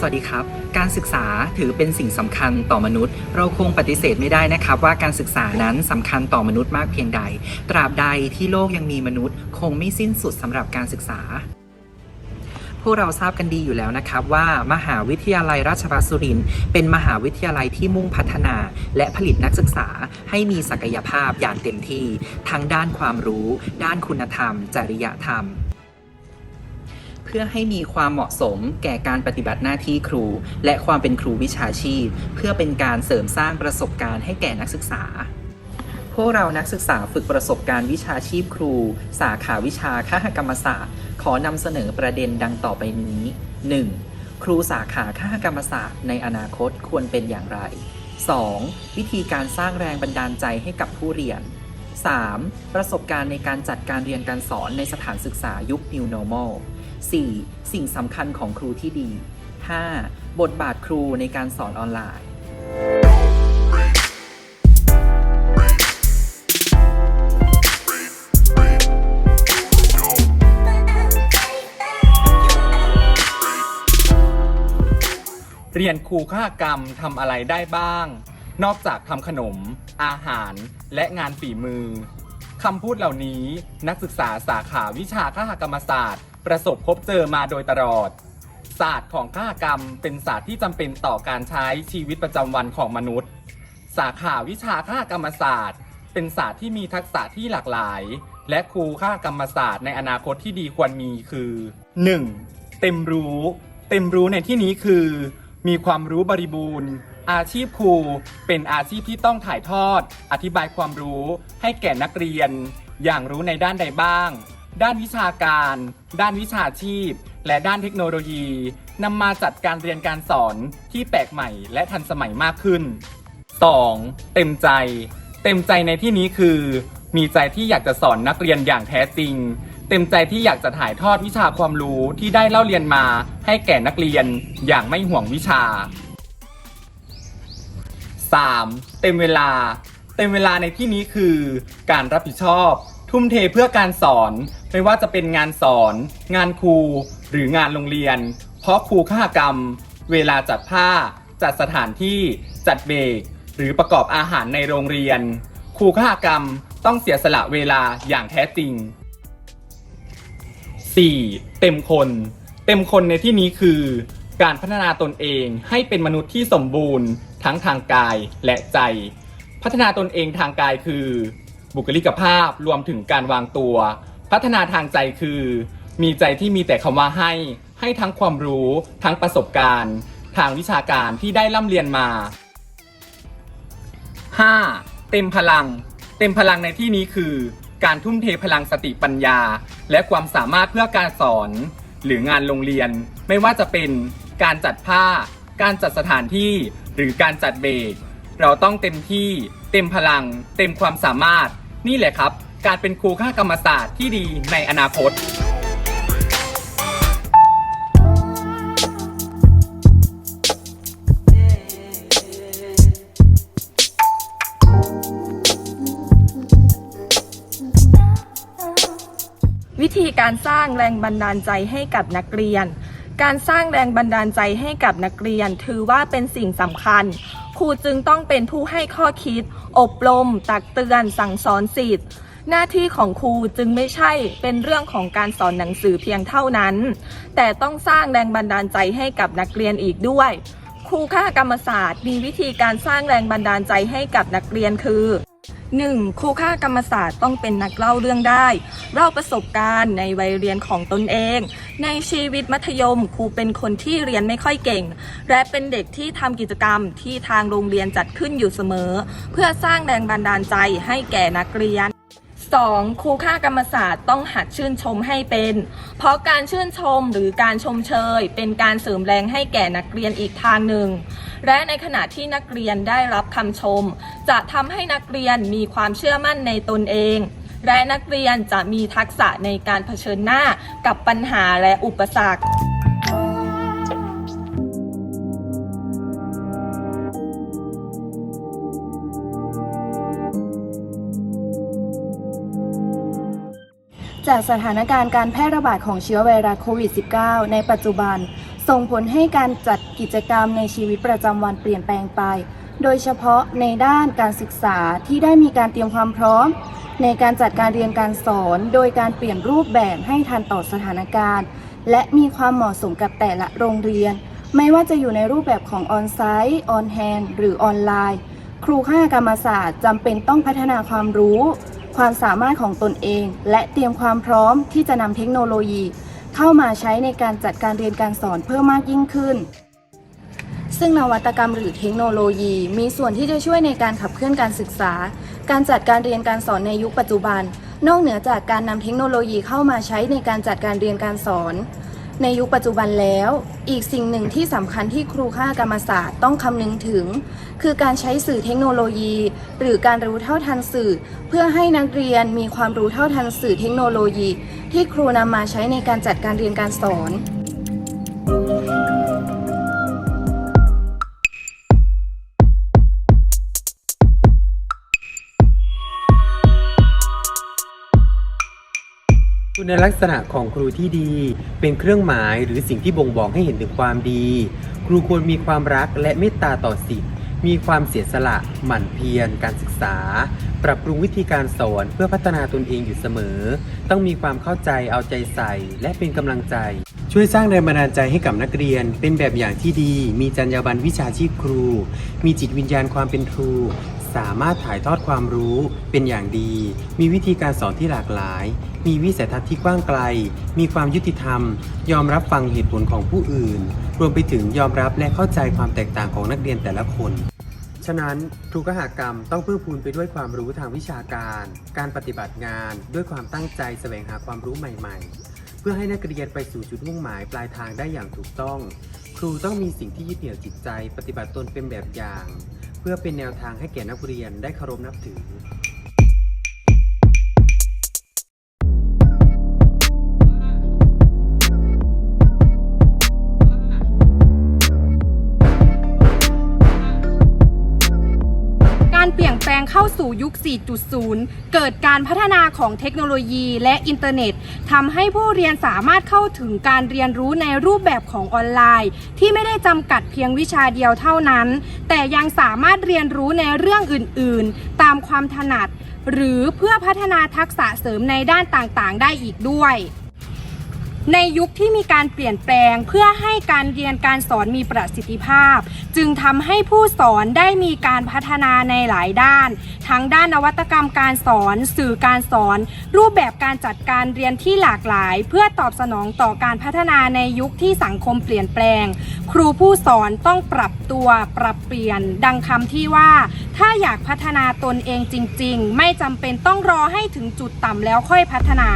สวัสดีครับ การศึกษาถือเป็นสิ่งสำคัญต่อมนุษย์ เราคงปฏิเสธไม่ได้นะครับ ว่าการศึกษานั้นสำคัญต่อมนุษย์มากเพียงใด ตราบใดที่โลกยังมีมนุษย์ คงไม่สิ้นสุดสำหรับการศึกษา พวกเราทราบกันดีอยู่แล้วนะครับว่ามหาวิทยาลัยราชภัฏสุรินทร์เป็นมหาวิทยาลัยที่มุ่งพัฒนา และผลิตนักศึกษาให้มีศักยภาพอย่างเต็มที่ ทั้งด้านความรู้ ด้านคุณธรรม จริยธรรม เพื่อให้มีความเหมาะสมแก่การปฏิบัติหน้าที่ครู และความเป็นครูวิชาชีพ เพื่อเป็นการเสริมสร้างประสบการณ์ให้แก่นักศึกษา พวกเรานักศึกษาฝึกประสบการณ์วิชาชีพครู สาขาวิชาคหกรรมศาสตร์ ขอนำเสนอประเด็นดังต่อไปนี้ 1. ครูสาขาคหกรรมศาสตร์ ในอนาคตควรเป็นอย่างไร 2. วิธีการสร้างแรงบันดาลใจให้กับผู้เรียน 3. ประสบการณ์ในการจัดการเรียนการสอนในสถานศึกษายุค New Normal 4. สิ่งสำคัญของครูที่ดี 5. บทบาทครูในการสอนออนไลน์ เรียนครูข้ากรรมทำอะไรได้บ้าง นอกจากทำขนม อาหาร และงานฝีมือคำพูดเหล่านี้นักศึกษาสาขาวิชาข้ากรรมศาสตร์ ประสบพบเจอมาโดยตลอด ศาสตร์ของข้ากรรมเป็นศาสตร์ที่จำเป็นต่อการใช้ชีวิตประจำวันของมนุษย์ สาขาวิชาข้ากรรมศาสตร์ เป็นศาสตร์ที่มีทักษะที่หลากหลาย และครูข้ากรรมศาสตร์ในอนาคตที่ดีควรมีคือ 1. เต็มรู้ เต็มรู้ในที่นี้คือ มีความรู้บริบูรณ์อาชีพครูเป็นอาชีพที่ต้องถ่ายทอด อธิบายความรู้ให้แก่นักเรียน อย่างรู้ในด้านใดบ้าง ด้านวิชาการ ด้านวิชาชีพ และด้านเทคโนโลยีนำมาจัดการเรียนการสอนที่แปลกใหม่และทันสมัยมากขึ้น 2. เต็มใจ เต็มใจในที่นี้คือ มีใจที่อยากจะสอนนักเรียนอย่างแท้จริง เต็มใจที่อยากจะถ่ายทอดวิชาความรู้ที่ได้เล่าเรียนมาให้แก่นักเรียนอย่างไม่ห่วงวิชา 3. เต็มเวลา เต็มเวลาในที่นี้คือ การรับผิดชอบ ทุ่มเทเพื่อการสอน ไม่ว่าจะเป็นงานสอน งานครู หรืองานโรงเรียน เพราะครูข้ากรรม เวลาจัดผ้า จัดสถานที่จัดเบรกหรือประกอบอาหารในโรงเรียน ครูข้ากรรมต้องเสียสละเวลาอย่างแท้จริง 4. เต็มคน เต็มคนในที่นี้คือ การพัฒนาตนเองให้เป็นมนุษย์ที่สมบูรณ์ ทั้งทางกายและใจ พัฒนาตนเองทางกายคือ บุคลิกภาพรวมถึงการวางตัว พัฒนาทางใจคือ มีใจที่มีแต่คำว่าให้ ให้ทั้งความรู้ทั้งประสบการณ์ ทางวิชาการที่ได้ร่ำเรียนมา 5. เต็มพลัง เต็มพลังในที่นี้คือ การทุ่มเทพลังสติปัญญา และความสามารถเพื่อการสอน หรืองานโรงเรียน ไม่ว่าจะเป็นการจัดผ้า การจัดสถานที่ หรือการจัดเบรกเราต้องเต็มที่ เต็มพลัง เต็มความสามารถ นี่แหละครับ การเป็นครูข้ากรรมศาสตร์ที่ดีในอนาคตวิธีการสร้างแรงบันดาลใจให้กับนักเรียน การสร้างแรงบันดาลใจให้กับนักเรียน ถือว่าเป็นสิ่งสำคัญ ครูจึงต้องเป็นผู้ให้ข้อคิด อบรม ตักเตือน สั่งสอนสิทธิ์ หน้าที่ของครูจึงไม่ใช่เป็นเรื่องของการสอนหนังสือเพียงเท่านั้น แต่ต้องสร้างแรงบันดาลใจให้กับนักเรียนอีกด้วย ครูค่ากรรมศาสตร์มีวิธีการสร้างแรงบันดาลใจให้กับนักเรียนคือ 1. ครูค่ากรรมศาสตร์ต้องเป็นนักเล่าเรื่องได้ เล่าประสบการณ์ในวัยเรียนของตนเอง ในชีวิตมัธยมครูเป็นคนที่เรียนไม่ค่อยเก่ง และเป็นเด็กที่ทำกิจกรรมที่ทางโรงเรียนจัดขึ้นอยู่เสมอ เพื่อสร้างแรงบันดาลใจให้แก่นักเรียน 2. ครูค่ากรรมศาสตร์ต้องหัดชื่นชมให้เป็น เพราะการชื่นชมหรือการชมเชย เป็นการเสริมแรงให้แก่นักเรียนอีกทางหนึ่ง และในขณะที่นักเรียนได้รับคำชม จะทำให้นักเรียนมีความเชื่อมั่นในตนเอง และนักเรียนจะมีทักษะในการเผชิญหน้ากับปัญหาและอุปสรรค จากสถานการณ์การแพร่ระบาดของเชื้อไวรัสโควิด -19 ในปัจจุบัน ส่งผลให้การจัดกิจกรรมในชีวิตประจำวันเปลี่ยนแปลงไป โดยเฉพาะในด้านการศึกษาที่ได้มีการเตรียมความพร้อม ในการจัดการเรียนการสอน โดยการเปลี่ยนรูปแบบให้ทันต่อสถานการณ์ และมีความเหมาะสมกับแต่ละโรงเรียน ไม่ว่าจะอยู่ในรูปแบบของออนไซต์ออนแฮนหรือออนไลน์ ครูคณะกรรมศาสตร์จำเป็นต้องพัฒนาความรู้ ความสามารถของตนเอง และเตรียมความพร้อมที่จะนำเทคโนโลยี เข้ามาใช้ในการจัดการเรียนการสอนเพิ่มมากยิ่งขึ้น ซึ่งนวัตกรรมหรือเทคโนโลยี มีส่วนที่จะช่วยในการขับเคลื่อนการศึกษา การจัดการเรียนการสอนในยุคปัจจุบัน นอกเหนือจากการนำเทคโนโลยีเข้ามาใช้ในการจัดการเรียนการสอนในยุคปัจจุบันแล้ว อีกสิ่งหนึ่งที่สำคัญที่ครูคณะกรรมศาสตร์ต้องคำนึงถึง คือการใช้สื่อเทคโนโลยี หรือการรู้เท่าทันสื่อ เพื่อให้นักเรียนมีความรู้เท่าทันสื่อเทคโนโลยี ที่ครูนำมาใช้ในการจัดการเรียนการสอน คุณลักษณะของครูที่ดี เป็นเครื่องหมายหรือสิ่งที่บ่งบอกให้เห็นถึงความดี ครูควรมีความรักและเมตตาต่อสิทธิ์ มีความเสียสละ หมั่นเพียร การศึกษา ปรับปรุงวิธีการสอนเพื่อพัฒนาตนเองอยู่เสมอ ต้องมีความเข้าใจเอาใจใส่ และเป็นกำลังใจ ช่วยสร้างแรงบันดาลใจให้กับนักเรียน เป็นแบบอย่างที่ดี มีจรรยาบรรณวิชาชีพครู มีจิตวิญญาณความเป็นครู สามารถถ่ายทอดความรู้เป็นอย่างดี มีวิธีการสอนที่หลากหลาย มีวิสัยทัศน์ที่กว้างไกล มีความยุติธรรม ยอมรับฟังเหตุผลของผู้อื่น รวมไปถึงยอมรับและเข้าใจความแตกต่างของนักเรียนแต่ละคน ฉะนั้นครูกหกรรมต้องเพิ่มพูนไปด้วยความรู้ทางวิชาการ การปฏิบัติงาน ด้วยความตั้งใจแสวงหาความรู้ใหม่ ๆ เพื่อให้นักเรียนไปสู่จุดมุ่งหมายปลายทางได้อย่างถูกต้อง ครูต้องมีสิ่งที่ยึดเหนี่ยวจิตใจ ปฏิบัติตนเป็นแบบอย่าง เพื่อเป็นแนวทางให้แก่นักเรียนได้เคารพนับถือ งเข้าสู่ยุค 4.0 เกิดการพัฒนาของเทคโนโลยีและอินเทอร์เน็ตทำให้ผู้เรียนสามารถเข้าถึงการเรียนรู้ในรูปแบบของออนไลน์ ที่ไม่ได้จำกัดเพียงวิชาเดียวเท่านั้น แต่ยังสามารถเรียนรู้ในเรื่องอื่น ๆ ตามความถนัด หรือเพื่อพัฒนาทักษะเสริมในด้านต่าง ๆ ได้อีกด้วย ในยุคที่มีการเปลี่ยนแปลงเพื่อให้การเรียนการสอนมีประสิทธิภาพ จึงทำให้ผู้สอนได้มีการพัฒนาในหลายด้าน ทั้งด้านนวัตกรรมการสอน สื่อการสอน รูปแบบการจัดการเรียนที่หลากหลาย เพื่อตอบสนองต่อการพัฒนาในยุคที่สังคมเปลี่ยนแปลง ครูผู้สอนต้องปรับตัวปรับเปลี่ยน ดังคำที่ว่า ถ้าอยากพัฒนาตนเองจริง ๆ ไม่จำเป็นต้องรอให้ถึงจุดต่ำแล้วค่อยพัฒนา